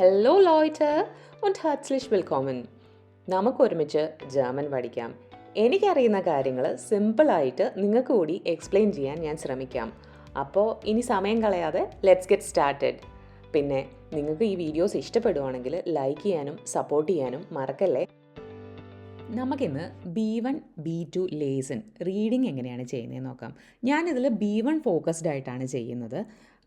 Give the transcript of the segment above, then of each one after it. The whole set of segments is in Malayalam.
ഹലോ ലോയ്റ്റ് und herzlich willkommen. നമുക്ക് ഒരുമിച്ച് ജർമ്മൻ പഠിക്കാം. എനിക്കറിയുന്ന കാര്യങ്ങൾ സിമ്പിളായിട്ട് നിങ്ങൾക്ക് കൂടി എക്സ്പ്ലെയിൻ ചെയ്യാൻ ഞാൻ ശ്രമിക്കാം. അപ്പോൾ ഇനി സമയം കളയാതെ ലെറ്റ്സ് ഗെറ്റ് സ്റ്റാർട്ടഡ് പിന്നെ നിങ്ങൾക്ക് ഈ വീഡിയോസ് ഇഷ്ടപ്പെടുവാണെങ്കിൽ ലൈക്ക് ചെയ്യാനും സപ്പോർട്ട് ചെയ്യാനും മറക്കല്ലേ? നമുക്കിന്ന് B one B two lesson reading എങ്ങനെയാണ് ചെയ്യുന്നതെന്ന് നോക്കാം. ഞാനിതിൽ ബി വൺ ഫോക്കസ്ഡ് ആയിട്ടാണ് ചെയ്യുന്നത്.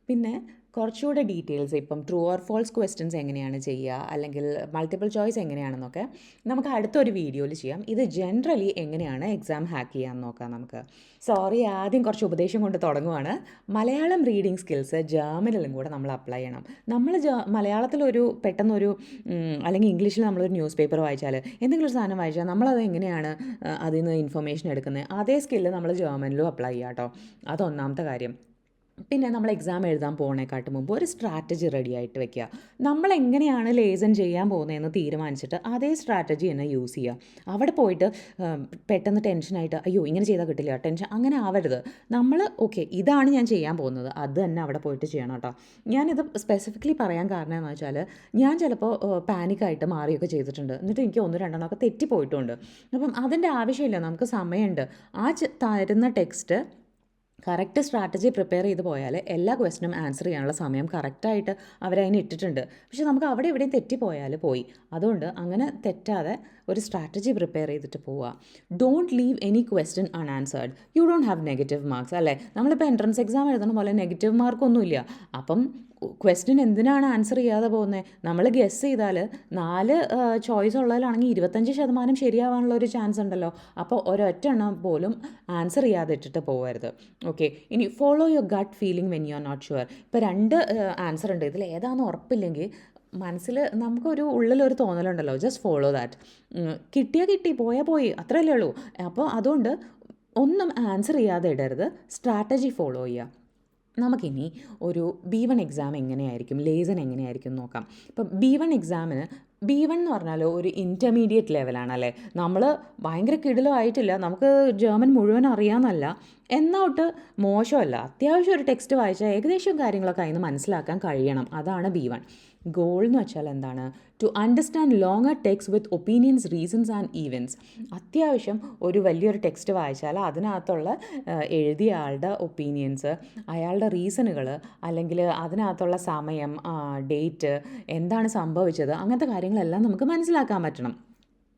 പിന്നെ കുറച്ചുകൂടെ ഡീറ്റെയിൽസ് ഇപ്പം ട്രൂ ഓർ ഫോൾസ് ക്വസ്റ്റ്യൻസ് എങ്ങനെയാണ് ചെയ്യുക അല്ലെങ്കിൽ മൾട്ടിപ്പിൾ ചോയ്സ് എങ്ങനെയാണെന്നൊക്കെ നമുക്ക് അടുത്തൊരു വീഡിയോയിൽ ചെയ്യാം. ഇത് ജനറലി എങ്ങനെയാണ് എക്സാം ഹാക്ക് ചെയ്യാമെന്ന് നോക്കാം നമുക്ക്. സോറി ആദ്യം കുറച്ച് ഉപദേശം കൊണ്ട് തുടങ്ങുവാണ്. മലയാളം റീഡിംഗ് സ്കിൽസ് ജേർമനിലും കൂടെ നമ്മൾ അപ്ലൈ ചെയ്യണം. നമ്മൾ മലയാളത്തിലൊരു പെട്ടെന്നൊരു അല്ലെങ്കിൽ ഇംഗ്ലീഷിൽ നമ്മളൊരു ന്യൂസ് പേപ്പർ വായിച്ചാൽ എന്തെങ്കിലും ഒരു സാധനം വായിച്ചാൽ നമ്മളത് എങ്ങനെയാണ് അതിൽ നിന്ന് ഇൻഫർമേഷൻ എടുക്കുന്നത് അതേ സ്കില്ല് നമ്മൾ ജേർമനിലും അപ്ലൈ ചെയ്യാം കേട്ടോ അതൊന്നാമത്തെ കാര്യം. പിന്നെ നമ്മൾ എക്സാം എഴുതാൻ പോകണേക്കാട്ട് മുമ്പ് ഒരു സ്ട്രാറ്റജി റെഡി ആയിട്ട് വെക്കുക. നമ്മൾ എങ്ങനെയാണ് ലേസൺ ചെയ്യാൻ പോകുന്നതെന്ന് തീരുമാനിച്ചിട്ട് അതേ സ്ട്രാറ്റജി തന്നെ യൂസ് ചെയ്യുക. അവിടെ പോയിട്ട് പെട്ടെന്ന് ടെൻഷനായിട്ട് അയ്യോ ഇങ്ങനെ ചെയ്താൽ കിട്ടില്ല ടെൻഷൻ അങ്ങനെ ആവരുത്. നമ്മൾ ഓക്കെ ഇതാണ് ഞാൻ ചെയ്യാൻ പോകുന്നത്. അത് തന്നെ അവിടെ പോയിട്ട് ചെയ്യണം കേട്ടോ. ഞാനിത് സ്പെസിഫിക്കലി പറയാൻ കാരണം എന്ന് വെച്ചാൽ ഞാൻ ചിലപ്പോൾ പാനിക്കായിട്ട് മാറിയൊക്കെ ചെയ്തിട്ടുണ്ട്. എന്നിട്ട് എനിക്ക് ഒന്ന് രണ്ടെണ്ണമൊക്കെ തെറ്റിപ്പോയിട്ടുണ്ട്. അപ്പം അതിന്റെ ആവശ്യമില്ല നമുക്ക് സമയമുണ്ട്. ആ തരുന്ന ടെക്സ്റ്റ് കറക്റ്റ് സ്ട്രാറ്റജി പ്രിപ്പയർ ചെയ്ത് പോയാൽ എല്ലാ ക്വസ്റ്റിനും ആൻസർ ചെയ്യാനുള്ള സമയം കറക്റ്റായിട്ട് അവരതിന് ഇട്ടിട്ടുണ്ട്. പക്ഷെ നമുക്ക് അവിടെ എവിടെയും തെറ്റിപ്പോയാൽ പോയി. അതുകൊണ്ട് അങ്ങനെ തെറ്റാതെ ഒരു സ്ട്രാറ്റജി പ്രിപ്പയർ ചെയ്തിട്ട് പോവുക. Don't leave any question unanswered you don't have negative marks അല്ലേ? നമ്മളിപ്പോൾ എൻട്രൻസ് എക്സാം എഴുതണ പോലെ നെഗറ്റീവ് മാർക്കൊന്നുമില്ല അപ്പം ക്വസ്റ്റ്യൻ എന്തിനാണ് ആൻസർ ചെയ്യാതെ പോകുന്നത് നമ്മൾ ഗസ് ചെയ്താൽ നാല് ചോയ്സ് ഉള്ളതിലാണെങ്കിൽ ഇരുപത്തഞ്ച് ശതമാനം ശരിയാവാനുള്ള ഒരു ചാൻസ് ഉണ്ടല്ലോ. അപ്പോൾ ഒരൊറ്റ എണ്ണം പോലും ആൻസർ ചെയ്യാതെ ഇട്ടിട്ട് പോകരുത് ഓക്കെ ഇനി follow your gut feeling when you are not sure ഇപ്പോൾ രണ്ട് ആൻസർ ഉണ്ട്. ഇതിൽ ഏതാണെന്ന് ഉറപ്പില്ലെങ്കിൽ മനസ്സിൽ നമുക്കൊരു ഉള്ളിലൊരു തോന്നലുണ്ടല്ലോ. ജസ്റ്റ് ഫോളോ ദാറ്റ് കിട്ടിയാൽ കിട്ടി പോയാൽ പോയി. അത്രയല്ലേ ഉള്ളൂ. അപ്പോൾ അതുകൊണ്ട് ഒന്നും ആൻസർ ചെയ്യാതെ ഇടരുത്. സ്ട്രാറ്റജി ഫോളോ ചെയ്യുക നമുക്കിനി ഒരു ബി വൺ എക്സാം എങ്ങനെയായിരിക്കും? ലേസൺ എങ്ങനെയായിരിക്കും നോക്കാം. ഇപ്പം ബി വൺ എക്സാമിന് ബി വൺ എന്ന് പറഞ്ഞാൽ ഒരു ഇന്റർമീഡിയറ്റ് ലെവലാണ് അല്ലേ നമ്മൾ ഭയങ്കര കിടിലോ ആയിട്ടില്ല നമുക്ക് ജർമ്മൻ മുഴുവൻ അറിയാമെന്നല്ല എന്നോട്ട് മോശമല്ല. അത്യാവശ്യം ഒരു ടെക്സ്റ്റ് വായിച്ചാൽ ഏകദേശം കാര്യങ്ങളൊക്കെ അതിന് മനസ്സിലാക്കാൻ കഴിയണം. അതാണ് ബി വൺ ഗോൾ എന്ന് വെച്ചാൽ എന്താണ്? To understand longer text with opinions reasons and events അത്യാവശ്യം ഒരു വലിയൊരു ടെക്സ്റ്റ് വായിച്ചാൽ അതിനകത്തുള്ള എഴുതിയ ആളുടെ ഒപ്പീനിയൻസ് അയാളുടെ റീസണുകൾ അല്ലെങ്കിൽ അതിനകത്തുള്ള സമയം ഡേറ്റ് എന്താണ് സംഭവിച്ചത് അങ്ങനത്തെ കാര്യങ്ങളെല്ലാം നമുക്ക് മനസ്സിലാക്കാൻ പറ്റണം.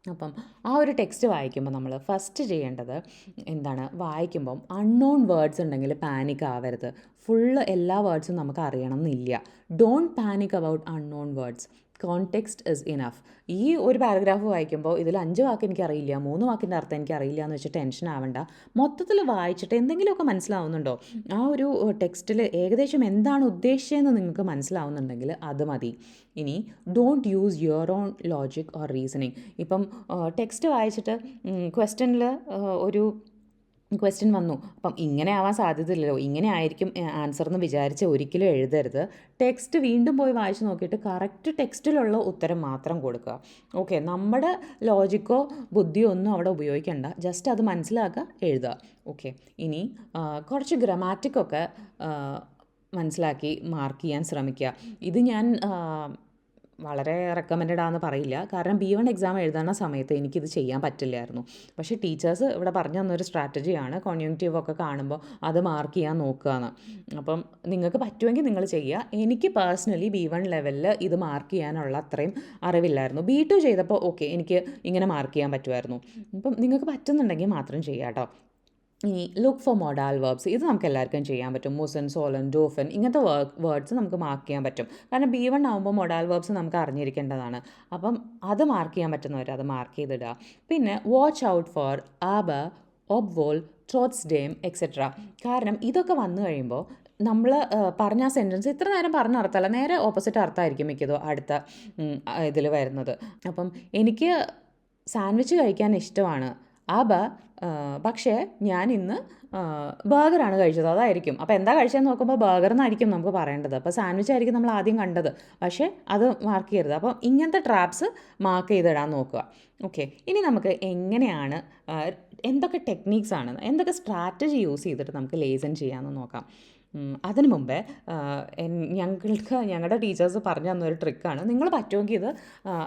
അപ്പം ആ ഒരു ടെക്സ്റ്റ് വായിക്കുമ്പോൾ നമ്മൾ ഫസ്റ്റ് ചെയ്യേണ്ടത് എന്താണ്? വായിക്കുമ്പം അൺനോൺ വേർഡ്സ് ഉണ്ടെങ്കിൽ പാനിക് ആവരുത്. ഫുള്ള് എല്ലാ വേർഡ്സും നമുക്ക് അറിയണം എന്നില്ല. Don't panic about unknown words context is enough ഈ ഒരു പാരഗ്രാഫ് വായിക്കുമ്പോൾ ഇതിൽ അഞ്ച് വാക്ക് എനിക്കറിയില്ല മൂന്ന് വാക്കിന്റെ അർത്ഥം എനിക്കറിയില്ല എന്ന് വെച്ച് ടെൻഷൻ ആവണ്ട. മൊത്തത്തിൽ വായിച്ചിട്ട് എന്തെങ്കിലുമൊക്കെ മനസ്സിലാവുന്നുണ്ടോ? ആ ഒരു ടെക്സ്റ്റിൽ ഏകദേശം എന്താണ് ഉദ്ദേശിച്ചതെന്ന് നിങ്ങൾക്ക് മനസ്സിലാവുന്നുണ്ടെങ്കിൽ അത് മതി. ഇനി don't use your own logic or reasoning ഇപ്പം ടെക്സ്റ്റ് വായിച്ചിട്ട് ക്വസ്റ്റ്യനിൽ ഒരു ക്വസ്റ്റ്യൻ വന്നു. അപ്പം ഇങ്ങനെ ആവാൻ സാധ്യതയില്ലല്ലോ. ഇങ്ങനെ ആയിരിക്കും ആൻസർ എന്ന് വിചാരിച്ച് ഒരിക്കലും എഴുതരുത്. ടെക്സ്റ്റ് വീണ്ടും പോയി വായിച്ച് നോക്കിയിട്ട് കറക്റ്റ് ടെക്സ്റ്റിലുള്ള ഉത്തരം മാത്രം കൊടുക്കുക. ഓക്കെ നമ്മുടെ ലോജിക്കോ ബുദ്ധിയോ ഒന്നും അവിടെ ഉപയോഗിക്കേണ്ട. ജസ്റ്റ് അത് മനസ്സിലാക്കുക എഴുതുക. ഓക്കെ ഇനി കുറച്ച് ഗ്രമാറ്റിക്കൊക്കെ മനസ്സിലാക്കി മാർക്ക് ചെയ്യാൻ ശ്രമിക്കുക. ഇത് ഞാൻ വളരെ റെക്കമെൻഡ് ആണെന്ന് പറയില്ല. കാരണം ബി വൺ എക്സാം എഴുതുന്ന സമയത്ത് എനിക്കിത് ചെയ്യാൻ പറ്റില്ലായിരുന്നു. പക്ഷേ ടീച്ചേഴ്സ് ഇവിടെ പറഞ്ഞു തന്നൊരു സ്ട്രാറ്റജിയാണ് കോൺയൂണിറ്റീവ് ഒക്കെ കാണുമ്പോൾ അത് മാർക്ക് ചെയ്യാൻ നോക്കുകയെന്ന് അപ്പം നിങ്ങൾക്ക് പറ്റുമെങ്കിൽ നിങ്ങൾ ചെയ്യുക എനിക്ക് പേഴ്സണലി ബി വൺ ലെവലിൽ ഇത് മാർക്ക് ചെയ്യാനുള്ള അത്രയും അറിവില്ലായിരുന്നു. ബി ടു ചെയ്തപ്പോൾ ഓക്കെ എനിക്ക് ഇങ്ങനെ മാർക്ക് ചെയ്യാൻ പറ്റുമായിരുന്നു. അപ്പം നിങ്ങൾക്ക് പറ്റുന്നുണ്ടെങ്കിൽ മാത്രം ചെയ്യാം കേട്ടോ ഇനി ലുക്ക് ഫോർ മോഡാൽ വേർബ്സ് ഇത് നമുക്ക് എല്ലാവർക്കും ചെയ്യാൻ പറ്റും. മുസൻ സോലൻ ഡോഫൻ ഇങ്ങനത്തെ വേർഡ്സ് നമുക്ക് മാർക്ക് ചെയ്യാൻ പറ്റും. കാരണം ബി വൺ ആകുമ്പോൾ മൊഡാൽ വേർബ്സ് നമുക്ക് അറിഞ്ഞിരിക്കേണ്ടതാണ്. അപ്പം അത് മാർക്ക് ചെയ്യാൻ പറ്റുന്നവർ അത് മാർക്ക് ചെയ്തിടുക. പിന്നെ വാച്ച് ഔട്ട് ഫോർ ആബ ഒബ്വോൾ ട്രോട്സ് ഡേം എക്സെട്ര കാരണം ഇതൊക്കെ വന്നു കഴിയുമ്പോൾ നമ്മൾ പറഞ്ഞ സെന്റൻസ് ഇത്ര നേരം പറഞ്ഞ അർത്ഥമല്ല നേരെ ഓപ്പോസിറ്റ് അർത്ഥമായിരിക്കും മിക്കതോ അടുത്ത ഇതിൽ വരുന്നത്. അപ്പം എനിക്ക് സാൻഡ്വിച്ച് കഴിക്കാൻ ഇഷ്ടമാണ്. ആബ പക്ഷേ ഞാൻ ഇന്ന് ബർഗറാണ് കഴിച്ചത്. അതായിരിക്കും. അപ്പോൾ എന്താ കഴിച്ചതെന്ന് നോക്കുമ്പോൾ ബർഗർ എന്നായിരിക്കും നമുക്ക് പറയേണ്ടത്. അപ്പോൾ സാൻഡ്വിച്ച് ആയിരിക്കും നമ്മൾ ആദ്യം കണ്ടത്. പക്ഷേ അത് മാർക്ക് ചെയ്യരുത്. അപ്പോൾ ഇങ്ങനത്തെ ട്രാപ്സ് മാർക്ക് ചെയ്തിടാൻ നോക്കുക. ഓക്കെ ഇനി നമുക്ക് എങ്ങനെയാണ് എന്തൊക്കെ ടെക്നീക്സ് ആണ് എന്തൊക്കെ സ്ട്രാറ്റജി യൂസ് ചെയ്തിട്ട് നമുക്ക് ലേസൺ ചെയ്യാമെന്ന് നോക്കാം. അതിന് മുമ്പേ ഞങ്ങൾക്ക് ഞങ്ങളുടെ ടീച്ചേഴ്സ് പറഞ്ഞു തന്ന തന്നൊരു ട്രിക്കാണ്. നിങ്ങൾ പറ്റുമെങ്കിൽ ഇത്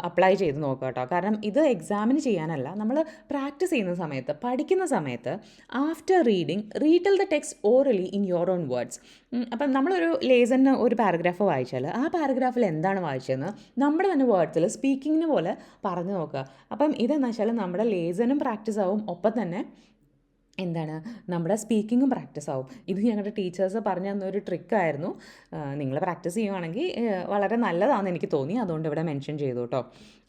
അപ്ലൈ ചെയ്ത് നോക്കുക കേട്ടോ. കാരണം ഇത് എക്സാമിന് ചെയ്യാനല്ല. നമ്മൾ പ്രാക്ടീസ് ചെയ്യുന്ന സമയത്ത് പഠിക്കുന്ന സമയത്ത് after reading retell the text orally in your own words. അപ്പം നമ്മളൊരു ലേസന് ഒരു പാരഗ്രാഫ് വായിച്ചാൽ ആ പാരഗ്രാഫിൽ എന്താണ് വായിച്ചതെന്ന് നമ്മുടെ തന്നെ വേർഡ്സിൽ സ്പീക്കിങ്ങിന് പോലെ പറഞ്ഞു നോക്കുക. അപ്പം ഇതെന്ന് വെച്ചാൽ നമ്മുടെ ലേസനും പ്രാക്ടീസ് ആവും. ഒപ്പം തന്നെ എന്താണ്? നമ്മുടെ സ്പീക്കിങ്ങും പ്രാക്ടീസ് ആവും ഇത് ഞങ്ങളുടെ ടീച്ചേഴ്സ് പറഞ്ഞു തന്ന ഒരു ട്രിക്കായിരുന്നു നിങ്ങൾ പ്രാക്ടീസ് ചെയ്യുവാണെങ്കിൽ വളരെ നല്ലതാണെന്ന് എനിക്ക് തോന്നി. അതുകൊണ്ട് ഇവിടെ മെൻഷൻ ചെയ്തു കേട്ടോ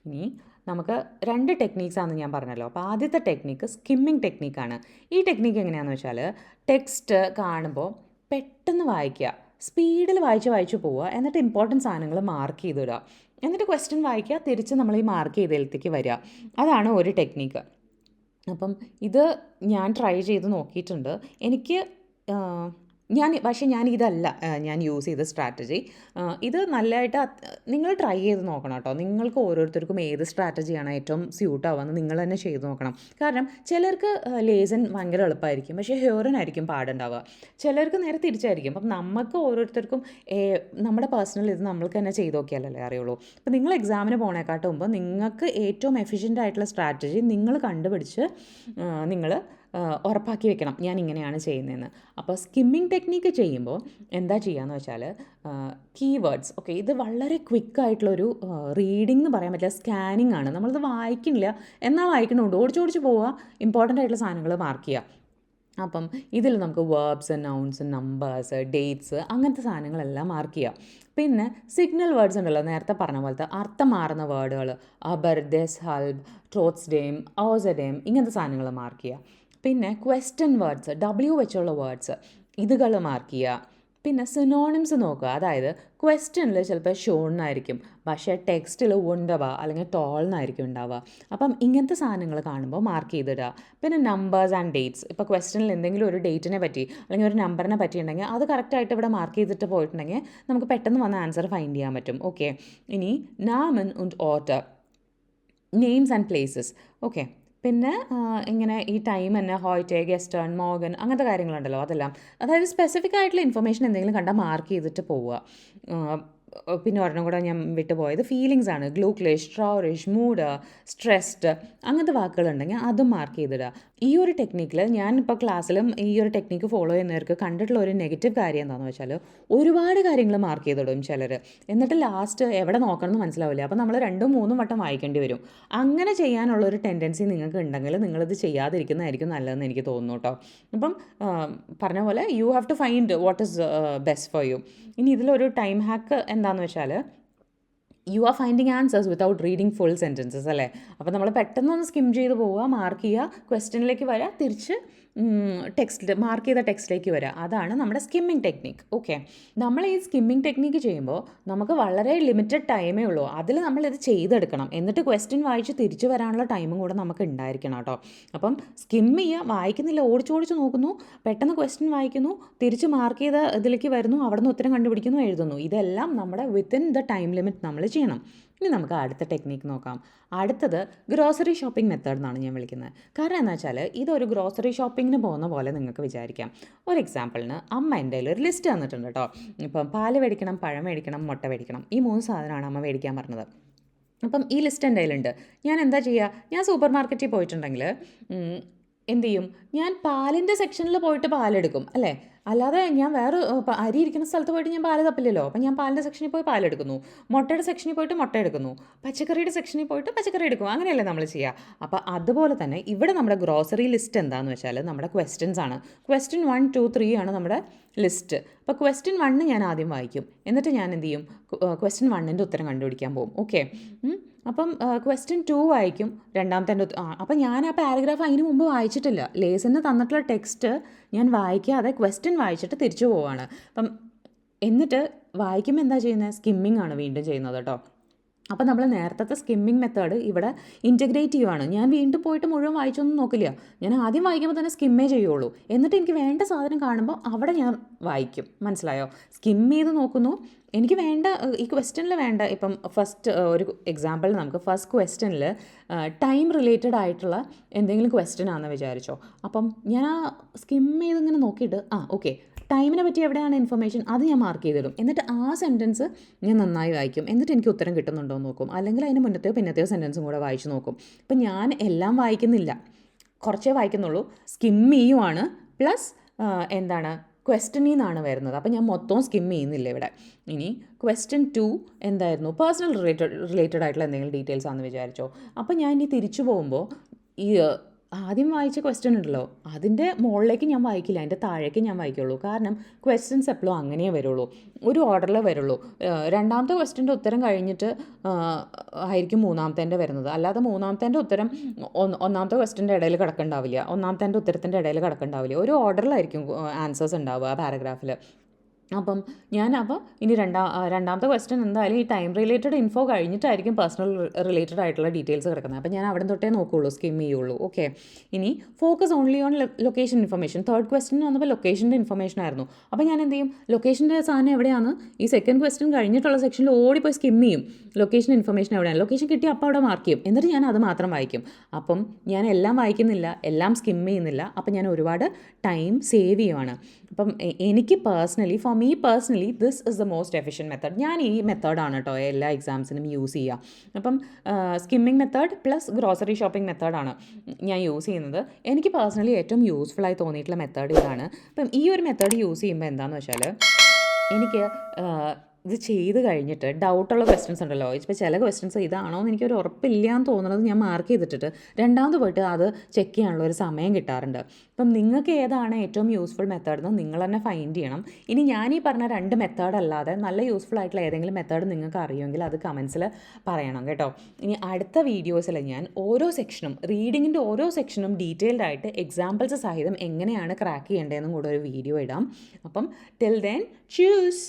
ഇനി നമുക്ക് രണ്ട് ടെക്നീക്സാന്ന് ഞാൻ പറഞ്ഞല്ലോ. അപ്പോൾ ആദ്യത്തെ ടെക്നിക്ക് സ്കിമ്മിങ് ടെക്നിക്കാണ്. ഈ ടെക്നിക്ക് എങ്ങനെയാണെന്ന് വെച്ചാൽ ടെക്സ്റ്റ് കാണുമ്പോൾ പെട്ടെന്ന് വായിക്കുക സ്പീഡിൽ വായിച്ച് വായിച്ച് പോവുക എന്നിട്ട് ഇമ്പോർട്ടന്റ് സാധനങ്ങൾ മാർക്ക് ചെയ്തിടുക എന്നിട്ട് ക്വസ്റ്റ്യൻ വായിക്കുക തിരിച്ച് നമ്മൾ ഈ മാർക്ക് ചെയ്തതിലേക്ക് വരിക അതാണ് ഒരു ടെക്നിക്ക്. അപ്പം ഇത് ഞാൻ ട്രൈ ചെയ്ത് നോക്കിയിട്ടുണ്ട്. എനിക്ക് ഞാൻ പക്ഷേ ഞാൻ ഇതല്ല ഞാൻ യൂസ് ചെയ്ത സ്ട്രാറ്റജി ഇത് നല്ലതായിട്ട് നിങ്ങൾ ട്രൈ ചെയ്ത് നോക്കണം കേട്ടോ. നിങ്ങൾക്ക് ഓരോരുത്തർക്കും ഏത് സ്ട്രാറ്റജിയാണ് ഏറ്റവും സ്യൂട്ട് ആവുക നിങ്ങൾ തന്നെ ചെയ്ത് നോക്കണം. കാരണം ചിലർക്ക് ലേസൻ ഭയങ്കര എളുപ്പമായിരിക്കും. പക്ഷേ ഹെയറിനായിരിക്കും പാടുണ്ടാവുക. ചിലർക്ക് നേരെ തിരിച്ചായിരിക്കും. അപ്പം നമുക്ക് ഓരോരുത്തർക്കും നമ്മുടെ പേഴ്സണൽ ഇത് നമ്മൾക്ക് തന്നെ ചെയ്ത് നോക്കിയാലല്ലേ അറിയുള്ളൂ. അപ്പം നിങ്ങൾ എക്സാമിന് പോണേക്കാട്ടും നിങ്ങൾക്ക് ഏറ്റവും എഫിഷ്യന്റ് ആയിട്ടുള്ള സ്ട്രാറ്റജി നിങ്ങൾ കണ്ടുപിടിച്ച് നിങ്ങൾ ഉറപ്പാക്കി വെക്കണം. ഞാൻ ഇങ്ങനെയാണ് ചെയ്യുന്നതെന്ന്. അപ്പോൾ സ്കിമ്മിങ് ടെക്നീക്ക് ചെയ്യുമ്പോൾ എന്താ ചെയ്യാന്ന് വെച്ചാൽ കീവേഡ്സ് ഓക്കെ ഇത് വളരെ ക്വിക്കായിട്ടുള്ളൊരു റീഡിംഗ് എന്ന് പറയാൻ പറ്റില്ല സ്കാനിങ് ആണ്. നമ്മളിത് വായിക്കുന്നില്ല. എന്നാൽ വായിക്കണമുണ്ട് ഓടിച്ചോടിച്ച് പോവുക. ഇമ്പോർട്ടന്റ് ആയിട്ടുള്ള സാധനങ്ങൾ മാർക്ക് ചെയ്യുക. അപ്പം ഇതിൽ നമുക്ക് വേർബ്സ് നൗൺസ് നമ്പേഴ്സ് ഡേറ്റ്സ് അങ്ങനത്തെ സാധനങ്ങളെല്ലാം മാർക്ക് ചെയ്യുക. പിന്നെ സിഗ്നൽ വേർഡ്സ് ഉണ്ടല്ലോ നേരത്തെ പറഞ്ഞ പോലത്തെ അർത്ഥം മാറുന്ന വേർഡുകൾ അബർ ദെസ് ഹൽബ് ട്രോത്സ് ഡേം ഓസ ഡേം ഇങ്ങനത്തെ സാധനങ്ങൾ മാർക്ക് ചെയ്യുക. പിന്നെ ക്വസ്റ്റ്യൻ വേർഡ്സ് ഡബ്ല്യു വെച്ചുള്ള വേർഡ്സ് ഇതുകൾ മാർക്ക് ചെയ്യുക. പിന്നെ സിനോണിംസ് നോക്കുക. അതായത് ക്വസ്റ്റ്യനിൽ ചിലപ്പോൾ ഷോണെന്നായിരിക്കും പക്ഷേ ടെക്സ്റ്റിൽ ഉണ്ടവ അല്ലെങ്കിൽ ടോൾ ടോൾന്നായിരിക്കും ഉണ്ടാവുക. അപ്പം ഇങ്ങനത്തെ സാധനങ്ങൾ കാണുമ്പോൾ മാർക്ക് ചെയ്തിടുക. പിന്നെ നമ്പേഴ്സ് ആൻഡ് ഡേറ്റ്സ് ഇപ്പോൾ ക്വസ്റ്റ്യനിൽ എന്തെങ്കിലും ഒരു ഡേറ്റിനെ പറ്റി അല്ലെങ്കിൽ ഒരു നമ്പറിനെ പറ്റി ഉണ്ടെങ്കിൽ അത് കറക്റ്റായിട്ട് ഇവിടെ മാർക്ക് ചെയ്തിട്ട് പോയിട്ടുണ്ടെങ്കിൽ നമുക്ക് പെട്ടെന്ന് വന്ന ആൻസർ ഫൈൻഡ് ചെയ്യാൻ പറ്റും. ഓക്കെ ഇനി നാമൻ und order names and places okay പിന്നെ ഇങ്ങനെ ഈ ടൈം തന്നെ ഹോയ്റ്റെ ഗെസ്റ്റേൺ മോഗൻ അങ്ങനത്തെ കാര്യങ്ങളുണ്ടല്ലോ അതെല്ലാം. അതായത് സ്പെസിഫിക് ആയിട്ടുള്ള ഇൻഫർമേഷൻ എന്തെങ്കിലും കണ്ടാൽ മാർക്ക് ചെയ്തിട്ട് പോവുക. പിന്നെ ഒരെണ്ണം കൂടെ ഞാൻ വിട്ടുപോയത് ഫീലിങ്സ് ആണ്. ഗ്ലൂക്ലിഷ് ട്രോറിഷ് മൂഡ് സ്ട്രെസ്ഡ് അങ്ങനത്തെ വാക്കുകളുണ്ടെങ്കിൽ അതും മാർക്ക് ചെയ്തിടുക. ഈ ഒരു ടെക്നിക്കിൽ ഞാനിപ്പോൾ ക്ലാസ്സിലും ഈ ഒരു ടെക്നിക്ക് ഫോളോ ചെയ്യുന്നവർക്ക് കണ്ടിട്ടുള്ള ഒരു നെഗറ്റീവ് കാര്യം എന്താണെന്ന് വെച്ചാൽ ഒരുപാട് കാര്യങ്ങൾ മാർക്ക് ചെയ്തിടും ചിലർ എന്നിട്ട് ലാസ്റ്റ് എവിടെ നോക്കണം എന്ന് മനസ്സിലാവില്ല. അപ്പോൾ നമ്മൾ രണ്ടും മൂന്നും വട്ടം വായിക്കേണ്ടി വരും. അങ്ങനെ ചെയ്യാനുള്ള ഒരു ടെൻഡൻസി നിങ്ങൾക്ക് ഉണ്ടെങ്കിൽ നിങ്ങളിത് ചെയ്യാതിരിക്കുന്നതായിരിക്കും നല്ലതെന്ന് എനിക്ക് തോന്നുന്നു കേട്ടോ അപ്പം പറഞ്ഞ പോലെ you have to find what is best for you ഇനി ഇതിലൊരു ടൈം ഹാക്ക് എന്താണെന്ന് വെച്ചാൽ you are finding answers without reading full sentences അല്ലേ? അപ്പോൾ നമ്മൾ പെട്ടെന്നൊന്ന് സ്കിം ചെയ്ത് പോവുക മാർക്ക് ചെയ്യുക ക്വസ്റ്റ്യനിലേക്ക് വരിക തിരിച്ച് ടെക്സ്റ്റ് മാർക്ക് ചെയ്ത ടെക്സ്റ്റിലേക്ക് വരിക അതാണ് നമ്മുടെ സ്കിമ്മിങ് ടെക്നിക്ക് ഓക്കെ നമ്മൾ ഈ സ്കിമ്മിങ് ടെക്നിക്ക് ചെയ്യുമ്പോൾ നമുക്ക് വളരെ ലിമിറ്റഡ് ടൈമേ ഉള്ളൂ. അതിൽ നമ്മളിത് ചെയ്തെടുക്കണം. എന്നിട്ട് ക്വസ്റ്റ്യൻ വായിച്ച് തിരിച്ചു വരാനുള്ള ടൈമും കൂടെ നമുക്ക് ഉണ്ടായിരിക്കണം കേട്ടോ. അപ്പം സ്കിം ചെയ്യുക വായിക്കുന്നില്ല ഓടിച്ചോടിച്ച് നോക്കുന്നു പെട്ടെന്ന് ക്വസ്റ്റ്യൻ വായിക്കുന്നു തിരിച്ച് മാർക്ക് ചെയ്ത ഇതിലേക്ക് വരുന്നു അവിടെ നിന്ന് ഉത്തരം കണ്ടുപിടിക്കുന്നു എഴുതുന്നു. ഇതെല്ലാം നമ്മുടെ വിത്തിൻ ദ ടൈം ലിമിറ്റ് നമ്മൾ ചെയ്യണം. ഇനി നമുക്ക് അടുത്ത ടെക്നിക്ക് നോക്കാം. അടുത്തത് ഗ്രോസറി ഷോപ്പിംഗ് മെത്തേഡ് എന്നാണ് ഞാൻ വിളിക്കുന്നത്. കാരണം എന്താ വെച്ചാൽ ഇതൊരു ഗ്രോസറി ഷോപ്പിങ്ങിന് പോകുന്ന പോലെ നിങ്ങൾക്ക് വിചാരിക്കാം. ഒരു എക്സാമ്പിളിന് അമ്മ എന്റെ ഒരു ലിസ്റ്റ് തന്നിട്ടുണ്ട് കേട്ടോ ഇപ്പം പാൽ മേടിക്കണം പഴം മേടിക്കണം മുട്ട മേടിക്കണം. ഈ മൂന്ന് സാധനമാണ് അമ്മ മേടിക്കാൻ പറഞ്ഞത്. അപ്പം ഈ ലിസ്റ്റ് എന്റെ കയ്യിലുണ്ട്. ഞാൻ എന്താ ചെയ്യുക ഞാൻ സൂപ്പർ മാർക്കറ്റിൽ പോയിട്ടുണ്ടെങ്കിൽ എന്ത് ചെയ്യും? ഞാൻ പാലിന്റെ സെക്ഷനിൽ പോയിട്ട് പാലെടുക്കും അല്ലേ? അല്ലാതെ ഞാൻ വേറെ അരി ഇരിക്കുന്ന സ്ഥലത്ത് പോയിട്ട് ഞാൻ പാൽ തപ്പില്ലല്ലോ. അപ്പം ഞാൻ പാലിന്റെ സെക്ഷനിൽ പോയി പാലെടുക്കുന്നു മുട്ടയുടെ സെക്ഷനിൽ പോയിട്ട് മുട്ട എടുക്കുന്നു. പച്ചക്കറിയുടെ സെക്ഷനിൽ പോയിട്ട് പച്ചക്കറി എടുക്കും. അങ്ങനെയല്ലേ നമ്മൾ ചെയ്യുക അപ്പോൾ അതുപോലെ തന്നെ ഇവിടെ നമ്മുടെ ഗ്രോസറി ലിസ്റ്റ് എന്താണെന്ന് വെച്ചാൽ നമ്മുടെ ക്വസ്റ്റ്യൻസ് ആണ്. ക്വസ്റ്റ്യൻ വൺ ടു ത്രീ ആണ് നമ്മുടെ ലിസ്റ്റ്. അപ്പോൾ ക്വസ്റ്റ്യൻ വണ്ണ് ഞാൻ ആദ്യം വായിക്കും. എന്നിട്ട് ഞാൻ എന്ത് ചെയ്യും? ക്വസ്റ്റ്യൻ വണ്ണിന്റെ ഉത്തരം കണ്ടുപിടിക്കാൻ പോകും ഓക്കെ? അപ്പം ക്വസ്റ്റ്യൻ ടു വായിക്കും. രണ്ടാമത്തെ എന്റെ ആ അപ്പം ഞാൻ ആ പാരഗ്രാഫ് അതിന് മുമ്പ് വായിച്ചിട്ടില്ല. ലേസിന് തന്നിട്ടുള്ള ടെക്സ്റ്റ് ഞാൻ വായിക്കാതെ ക്വസ്റ്റ്യൻ വായിച്ചിട്ട് തിരിച്ചു പോവാണ്. അപ്പം എന്നിട്ട് വായിക്കുമ്പോൾ എന്താ ചെയ്യുന്നത് സ്കിമ്മിങ് ആണ് വീണ്ടും ചെയ്യുന്നത് കേട്ടോ അപ്പോൾ നമ്മൾ നേരത്തെ സ്കിമ്മിങ് മെത്തേഡ് ഇവിടെ ഇന്റഗ്രേറ്റ് ചെയ്യുവാണ്. ഞാൻ വീണ്ടും പോയിട്ട് മുഴുവൻ വായിച്ചൊന്നും നോക്കില്ല. ഞാൻ ആദ്യം വായിക്കുമ്പോൾ തന്നെ സ്കിമ്മേ ചെയ്യുള്ളൂ. എന്നിട്ട് എനിക്ക് വേണ്ട സാധനം കാണുമ്പോൾ അവിടെ ഞാൻ വായിക്കും. മനസ്സിലായോ? സ്കിം ചെയ്ത് നോക്കുന്നു. എനിക്ക് വേണ്ട ഈ ക്വസ്റ്റ്യനിൽ വേണ്ട ഇപ്പം ഫസ്റ്റ് ഒരു എക്സാമ്പിൾ നമുക്ക് ഫസ്റ്റ് ക്വസ്റ്റ്യനിൽ ടൈം റിലേറ്റഡ് ആയിട്ടുള്ള എന്തെങ്കിലും ക്വസ്റ്റ്യൻ ആണെന്ന് വിചാരിച്ചോ. അപ്പം ഞാൻ ആ സ്കിം ചെയ്ത് ഇങ്ങനെ നോക്കിയിട്ട് ആ ഓക്കെ ടൈമിനെ പറ്റി എവിടെയാണ് ഇൻഫർമേഷൻ അത് ഞാൻ മാർക്ക് ചെയ്തിടും. എന്നിട്ട് ആ സെന്റൻസ് ഞാൻ നന്നായി വായിക്കും. എന്നിട്ട് എനിക്ക് ഉത്തരം കിട്ടുന്നുണ്ടോ എന്ന് നോക്കും. അല്ലെങ്കിൽ അതിന് മുന്നത്തെയോ പിന്നത്തെയോ സെന്റൻസും കൂടെ വായിച്ചു നോക്കും. ഇപ്പം ഞാൻ എല്ലാം വായിക്കുന്നില്ല. കുറച്ചേ വായിക്കുന്നുള്ളൂ. സ്കിം ചെയ്യുവാണ് പ്ലസ് എന്താണ്? ക്വസ്റ്റനിൽ നിന്നാണ് വരുന്നത്. അപ്പം ഞാൻ മൊത്തവും സ്കിം ചെയ്യുന്നില്ല ഇവിടെ. ഇനി ക്വസ്റ്റ്യൻ ടു എന്തായിരുന്നു? പേഴ്സണൽ റിലേറ്റഡ് റിലേറ്റഡ് ആയിട്ടുള്ള എന്തെങ്കിലും ഡീറ്റെയിൽസ് ആണെന്ന് വിചാരിച്ചോ. അപ്പം ഞാൻ ഇനി തിരിച്ചു പോകുമ്പോൾ ഈ ആദ്യം വായിച്ച ക്വസ്റ്റ്യൻ ഉണ്ടല്ലോ. അതിന്റെ മുകളിലേക്ക് ഞാൻ വായിക്കില്ല അതിന്റെ താഴേക്ക് ഞാൻ വായിക്കുള്ളൂ. കാരണം ക്വസ്റ്റ്യൻസ് എപ്പോഴും അങ്ങനെയേ വരുള്ളൂ. ഒരു ഓർഡറിലേ വരുള്ളൂ. രണ്ടാമത്തെ ക്വസ്റ്റ്യന്റെ ഉത്തരം കഴിഞ്ഞിട്ട് ആയിരിക്കും മൂന്നാമത്തേന്റെ വരുന്നത്. അല്ലാതെ മൂന്നാമത്തേന്റെ ഉത്തരം ഒന്ന് ഒന്നാമത്തെ ക്വസ്റ്റ്യന്റെ ഇടയിൽ കിടക്കണ്ടാവില്ല. ഒന്നാമത്തേന്റെ ഉത്തരത്തിന്റെ ഇടയിൽ കിടക്കണ്ടാവില്ല. ഒരു ഓർഡറിലായിരിക്കും ആൻസേഴ്സ് ഉണ്ടാവുക ആ പാരഗ്രാഫിൽ അപ്പം ഞാൻ അപ്പോൾ ഇനി രണ്ടാം രണ്ടാമത്തെ ക്വസ്റ്റ്യൻ എന്തായാലും ഈ ടൈം റിലേറ്റഡ് ഇൻഫോ കഴിഞ്ഞിട്ടായിരിക്കും പേഴ്സണൽ റിലേറ്റഡ് ആയിട്ടുള്ള ഡീറ്റെയിൽസ് കിടക്കുന്നത്. അപ്പോൾ ഞാൻ അവിടെ തൊട്ടേ നോക്കുകയുള്ളൂ സ്കിം ചെയ്യുള്ളൂ. ഓക്കെ ഇനി focus only on location information third question വന്നപ്പോൾ ലൊക്കേഷന്റെ ഇൻഫർമേഷൻ ആയിരുന്നു. അപ്പോൾ ഞാൻ എന്ത് ചെയ്യും? ലൊക്കേഷന്റെ സാധനം എവിടെയാണ്? ഈ സെക്കൻഡ് ക്വസ്റ്റ്യൻ കഴിഞ്ഞിട്ടുള്ള സെക്ഷനിൽ ഓടിപ്പോയി സ്കിം ചെയ്യും. ലൊക്കേഷൻ ഇൻഫർമേഷൻ എവിടെയാണ്? ലൊക്കേഷൻ കിട്ടി അപ്പോൾ അവിടെ മാർക്ക് ചെയ്യും. എന്നിട്ട് ഞാൻ അത് മാത്രം വായിക്കും. അപ്പം ഞാൻ എല്ലാം വായിക്കുന്നില്ല എല്ലാം സ്കിം ചെയ്യുന്നില്ല. അപ്പം ഞാൻ ഒരുപാട് ടൈം സേവ് ചെയ്യുവാണ്. അപ്പം എനിക്ക് personally for me personally this is the most efficient method ഞാൻ ഈ മെത്തേഡാണ് കേട്ടോ എല്ലാ എക്സാംസിനും യൂസ് ചെയ്യുക അപ്പം skimming method plus grocery shopping മെത്തേഡാണ് ഞാൻ യൂസ് ചെയ്യുന്നത്. എനിക്ക് പേഴ്സണലി ഏറ്റവും യൂസ്ഫുൾ ആയി തോന്നിയിട്ടുള്ള മെത്തേഡ് ഇതാണ്. അപ്പം ഈ ഒരു മെത്തേഡ് യൂസ് ചെയ്യുമ്പോൾ എന്താണെന്ന് വെച്ചാൽ എനിക്ക് ഇത് ചെയ്ത് കഴിഞ്ഞിട്ട് ഡൗട്ടുള്ള ക്വസ്റ്റ്യൻസ് ഉണ്ടല്ലോ. ഇപ്പോൾ ചില ക്വസ്റ്റ്യൻസ് ഇതാണോ എന്ന് എനിക്കൊരു ഉറപ്പില്ല എന്ന് തോന്നുന്നത് ഞാൻ മാർക്ക് ചെയ്തിട്ടിട്ട് രണ്ടാമത് പോയിട്ട് അത് ചെക്ക് ചെയ്യാനുള്ള ഒരു സമയം കിട്ടാറുണ്ട്. അപ്പം നിങ്ങൾക്ക് ഏതാണ് ഏറ്റവും യൂസ്ഫുൾ മെത്തേഡ് എന്ന് നിങ്ങൾ തന്നെ ഫൈൻഡ് ചെയ്യണം. ഇനി ഞാൻ ഈ പറഞ്ഞ രണ്ട് മെത്തേഡ് അല്ലാതെ നല്ല യൂസ്ഫുൾ ആയിട്ടുള്ള ഏതെങ്കിലും മെത്തേഡ് നിങ്ങൾക്ക് അറിയുമെങ്കിൽ അത് കമൻസിൽ പറയണം കേട്ടോ. ഇനി അടുത്ത വീഡിയോസിൽ ഞാൻ ഓരോ സെക്ഷനും റീഡിങ്ങിന്റെ ഓരോ സെക്ഷനും ഡീറ്റെയിൽഡ് ആയിട്ട് എക്സാമ്പിൾസ് സഹിതം എങ്ങനെയാണ് ക്രാക്ക് ചെയ്യേണ്ടതെന്നും കൂടെ ഒരു വീഡിയോ ഇടാം. അപ്പം ടിൽ ദെൻ ചൂസ്